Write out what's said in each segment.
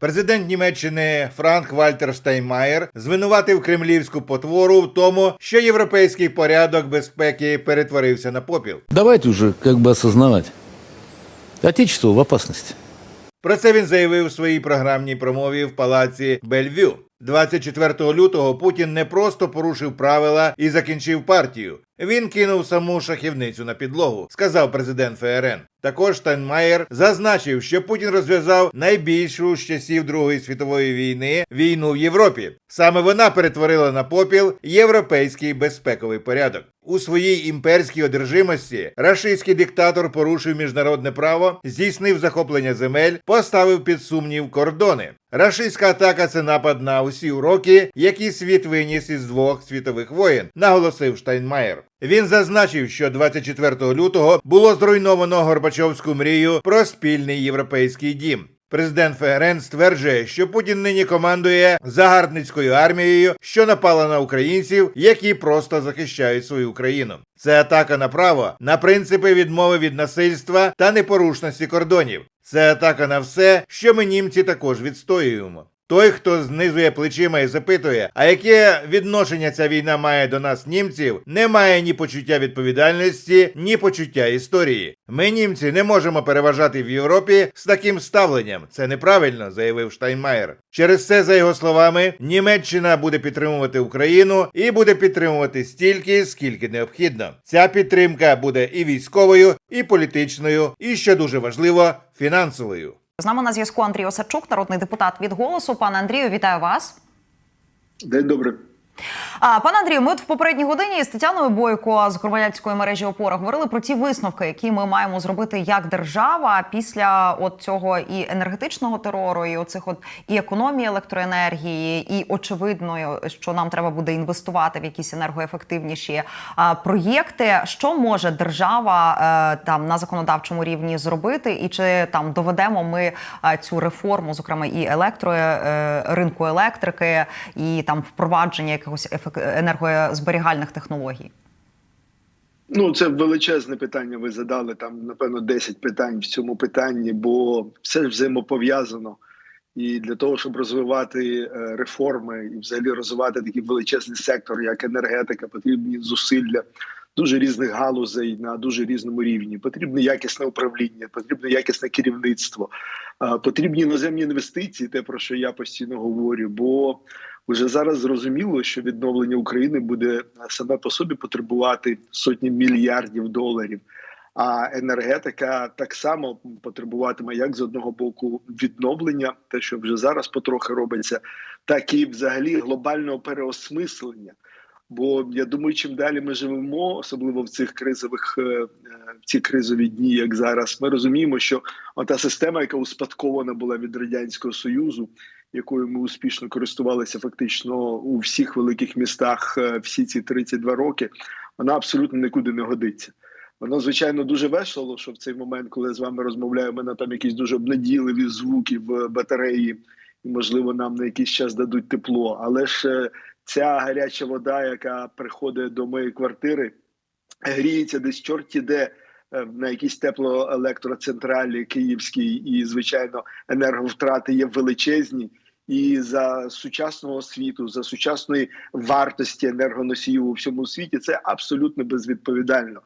Президент Німеччини Франк Вальтер Штайнмаєр звинуватив кремлівську потвору в тому, що європейський порядок безпеки перетворився на попіл. Давайте уже как бы осознавать. Отечество в опасности. Про це він заявив у своїй програмній промові в палаці Бельвю. 24 лютого Путін не просто порушив правила і закінчив партію. Він кинув саму шахівницю на підлогу, сказав президент ФРН. Також Штайнмаєр зазначив, що Путін розв'язав найбільшу з часів Другої світової війни війну в Європі. Саме вона перетворила на попіл європейський безпековий порядок. У своїй імперській одержимості рашистський диктатор порушив міжнародне право, здійснив захоплення земель, поставив під сумнів кордони. Рашистська атака це напад на усі уроки, які світ виніс із двох світових воєн, наголосив Штайнмаєр. Він зазначив, що 24 лютого було зруйновано Горбачовську мрію про спільний європейський дім. Президент ФРН стверджує, що Путін нині командує загарбницькою армією, що напала на українців, які просто захищають свою країну. Це атака на право, на принципи відмови від насильства та непорушності кордонів. Це атака на все, що ми німці також відстоюємо. Той, хто знизує плечима і запитує, а яке відношення ця війна має до нас, німців, не має ні почуття відповідальності, ні почуття історії. Ми, німці, не можемо переважати в Європі з таким ставленням. Це неправильно, заявив Штайнмаєр. Через це, за його словами, Німеччина буде підтримувати Україну і буде підтримувати стільки, скільки необхідно. Ця підтримка буде і військовою, і політичною, і що дуже важливо, фінансовою. З нами на зв'язку Андрій Осадчук, народний депутат від голосу. Пане Андрію, вітаю вас. День добрий. А пане Андрію, ми от в попередній годині з Тетяною Бойко з громадянської мережі опора говорили про ті висновки, які ми маємо зробити як держава після от цього і енергетичного терору, і оцих от і економії електроенергії, і очевидно, що нам треба буде інвестувати в якісь енергоефективніші а, проєкти. Що може держава е, там на законодавчому рівні зробити, і чи там доведемо ми е, цю реформу, зокрема і електро е, ринку електрики, і там впровадження якихось енергозберігальних технологій? Ну, це величезне питання. Ви задали там, напевно, 10 питань в цьому питанні, бо все ж взаємопов'язано. І для того, щоб розвивати е, реформи і взагалі розвивати такий величезний сектор, як енергетика, потрібні зусилля дуже різних галузей на дуже різному рівні. Потрібне якісне управління, потрібне якісне керівництво, потрібні іноземні інвестиції, те про що я постійно говорю. Бо вже зараз зрозуміло, що відновлення України буде саме по собі потребувати сотні мільярдів доларів. А енергетика так само потребуватиме як з одного боку відновлення, те, що вже зараз потрохи робиться, так і взагалі глобального переосмислення. Бо я думаю, чим далі ми живемо, особливо в цих кризових е, е, в ці кризові дні, як зараз, ми розуміємо, що ота система, яка успадкована була від радянського союзу, якою ми успішно користувалися фактично у всіх великих містах е, всі ці 32 роки, вона абсолютно нікуди не годиться. Воно звичайно дуже весело, що в цей момент, коли я з вами розмовляю, мене там якісь дуже обнадійливі звуки в батареї, і можливо нам на якийсь час дадуть тепло. Але ж ця гаряча вода, яка приходить до моєї квартири, гріється десь чорті де. е, На якійсь теплоелектроцентралі київській, і звичайно, енерговтрати є величезні. І за сучасного світу, за сучасної вартості енергоносіїв у всьому світі, це абсолютно безвідповідально.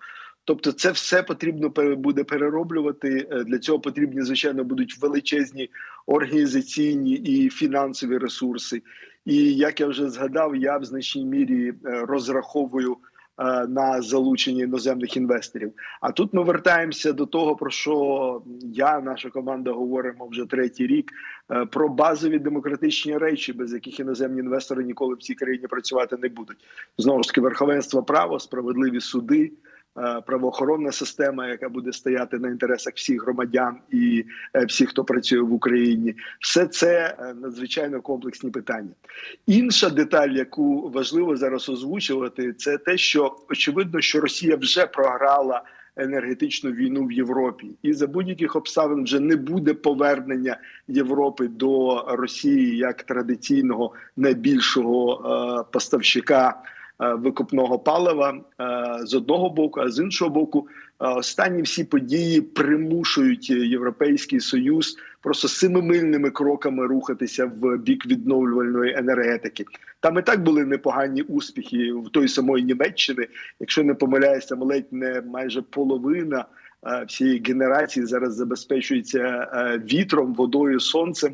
Тобто, це все потрібно буде перероблювати. Е, Для цього потрібні, звичайно, будуть величезні організаційні і фінансові ресурси. І як я вже згадав, я в значній мірі е, розраховую е, на залучення іноземних інвесторів. А тут ми вертаємося до того, про що я, наша команда говоримо вже третій рік. Про базові демократичні речі, без яких іноземні інвестори ніколи в цій країні працювати не будуть. Знову ж таки, верховенство права, справедливі суди, правоохоронна система, яка буде стояти на інтересах всіх громадян і е, всіх, хто працює в Україні, все це е, надзвичайно комплексні питання. Інша деталь, яку важливо зараз озвучувати, це те, що очевидно, що Росія вже програла. Енергетичну війну в Європі, і за будь-яких обставин вже не буде повернення Європи до Росії як традиційного найбільшого е, поставщика е, викопного палива е, з одного боку, а з іншого боку, е, останні всі події примушують Європейський Союз просто семимильними кроками рухатися в бік відновлювальної енергетики. Там і так були непогані успіхи в той самої Німеччини. Якщо не помиляюся, ледь не майже половина е, всієї генерації зараз забезпечується е, вітром, водою, сонцем.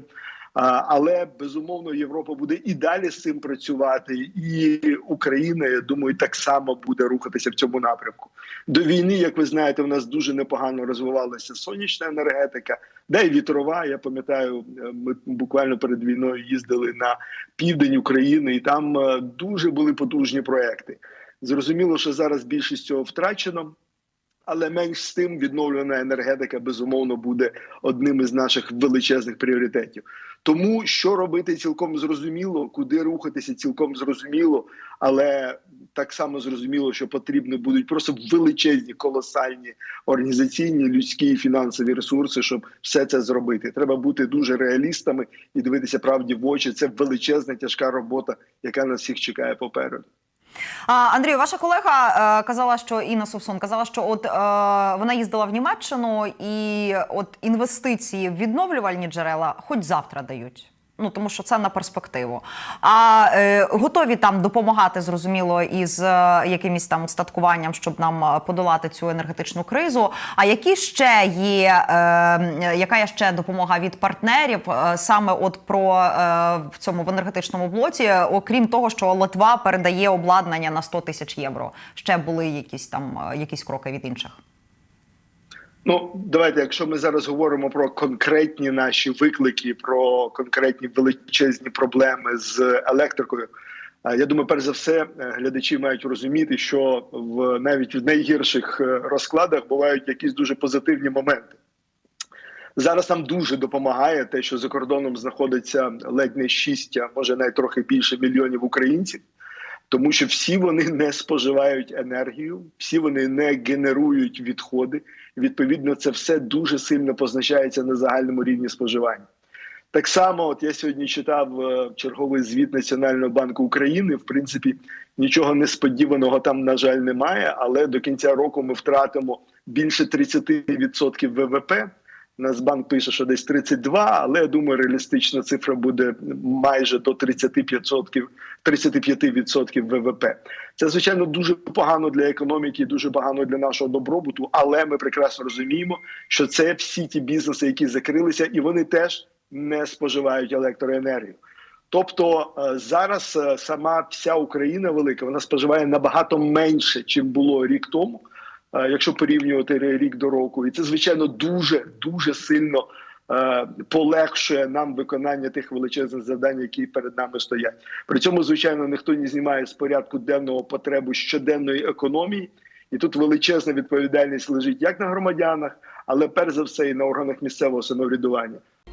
Але безумовно Європа буде і далі з цим працювати, і Україна, я думаю, так само буде рухатися в цьому напрямку. До війни, як ви знаєте, у нас дуже непогано розвивалася сонячна енергетика, да й вітрова. Я пам'ятаю, е, ми буквально перед війною їздили на південь України, і там е, дуже були потужні проекти. Зрозуміло, що зараз більшість цього втрачено. Але менш з тим відновлена енергетика безумовно буде одним із наших величезних пріоритетів. Тому що робити цілком зрозуміло, куди рухатися цілком зрозуміло, але так само зрозуміло, що потрібні будуть просто величезні, колосальні організаційні, людські і фінансові ресурси, щоб все це зробити. Треба бути дуже реалістами і дивитися правді в очі. Це величезна тяжка робота, яка нас всіх чекає попереду. Андрію, ваша колега е, казала, що Інна Совсон казала, що от е, вона їздила в Німеччину, і от інвестиції в відновлювальні джерела хоч завтра дають. Ну тому що це на перспективу. А е, готові там допомагати, зрозуміло, із е, якимось там устаткуванням, щоб нам е, подолати цю енергетичну кризу. А які ще є, е, яка є ще допомога від партнерів е, саме от про е, в цьому в енергетичному блоці, окрім того, що Литва передає обладнання на 100 тисяч євро. Ще були якісь там е, якісь кроки від інших. Ну, давайте, якщо ми зараз говоримо про конкретні наші виклики, про конкретні величезні проблеми з електрикою. а, Я думаю, перш за все, е, глядачі мають розуміти, що в навіть в найгірших е, розкладах бувають якісь дуже позитивні моменти. Зараз нам дуже допомагає те, що за кордоном знаходиться ледь не 6, а може навіть трохи більше мільйонів українців, тому що всі вони не споживають енергію, всі вони не генерують відходи. Відповідно, це все дуже сильно позначається на загальному рівні споживання. Так само, от я сьогодні читав е, черговий звіт Національного банку України. В принципі, нічого несподіваного там, на жаль, немає. Але до кінця року ми втратимо більше 30% ВВП. Нацбанк пише, що десь 32, але я думаю, реалістична цифра буде майже до 35%, 35% ВВП. Це звичайно дуже погано для економіки, дуже погано для нашого добробуту. Але ми прекрасно розуміємо, що це всі ті бізнеси, які закрилися, і вони теж не споживають електроенергію. Тобто е, зараз е, сама вся Україна велика, вона споживає набагато менше, чим було рік тому, якщо порівнювати рік до року, і це звичайно дуже дуже сильно е, полегшує нам виконання тих величезних завдань, які перед нами стоять. При цьому, звичайно, ніхто не знімає з порядку денного потребу щоденної економії, і тут величезна відповідальність лежить як на громадянах, але перш за все і на органах місцевого самоврядування.